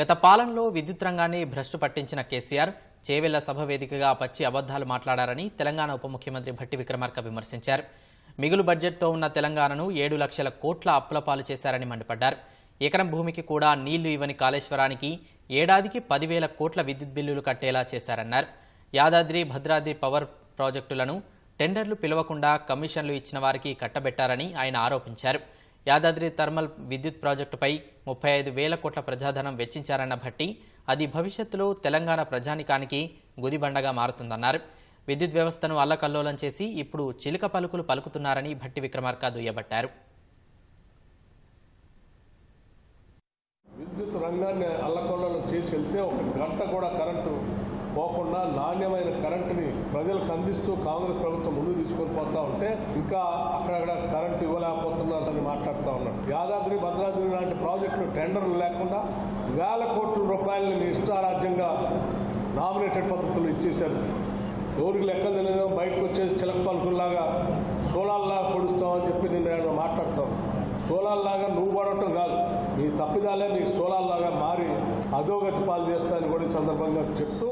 గత పాలనలో విద్యుత్ రంగాన్ని భ్రష్టు పట్టించిన కేసీఆర్ చేవెళ్ళ సభ వేదికగా పచ్చి అబద్దాలు మాట్లాడారని తెలంగాణ ఉప ముఖ్యమంత్రి భట్టి విక్రమార్క విమర్శించారు. మిగులు బడ్జెట్తో ఉన్న తెలంగాణను ఏడు లక్షల కోట్ల అప్పుల పాలు చేశారని మండిపడ్డారు. ఎకరం భూమికి కూడా నీళ్ళు ఇవ్వని కాళేశ్వరానికి ఏడాదికి పదివేల కోట్ల విద్యుత్ బిల్లులు కట్టేలా చేశారన్నారు. యాదాద్రి భద్రాద్రి పవర్ ప్రాజెక్టులను టెండర్లు పిలవకుండా కమిషన్లు ఇచ్చిన వారికి కట్టబెట్టారని ఆయన ఆరోపించారు. యాదాద్రి థర్మల్ విద్యుత్ ప్రాజెక్టుపై ముప్పై ఐదు వేల కోట్ల ప్రజాధనం వెచ్చించారన్న భట్టి అది భవిష్యత్తులో తెలంగాణ ప్రజానికానికి గుదిబండగా మారుతుందన్నారు. విద్యుత్ వ్యవస్థను అల్లకల్లోలం చేసి ఇప్పుడు చిలుక పలుకులు పలుకుతున్నారని భట్టి విక్రమార్క దుయ్యబట్టారు. విద్యుత్ రంగాన్ని అల్లకొల్లలో చేసి వెళ్తే ఒక గంట కూడా కరెంటు పోకుండా నాణ్యమైన కరెంటుని ప్రజలకు అందిస్తూ కాంగ్రెస్ ప్రభుత్వం ముందుకు తీసుకొని పోతా ఉంటే ఇంకా అక్కడక్కడ కరెంటు ఇవ్వలేకపోతున్నారని మాట్లాడుతూ ఉన్నారు యాదాద్రి భద్రాద్రి లాంటి ప్రాజెక్టులు టెండర్లు లేకుండా వేల కోట్ల రూపాయలని మీ ఇష్టారాజ్యంగా నామినేటెడ్ పద్ధతులు ఇచ్చేశారు. ఎవరికి లెక్కలు తెలియదు బయటకు వచ్చేసి చిలక పలుకుల్లాగా సోలాల్లాగా పొడుస్తామని చెప్పి నేను ఏమన్నా మాట్లాడతాను సోలాల్లాగా నువ్వు పడటం కాదు. నీ తప్పిదాలే నీ సోలాల్లాగా మారి అధోగతి పాలు చేస్తా అని కూడా ఈ సందర్భంగా చెప్తూ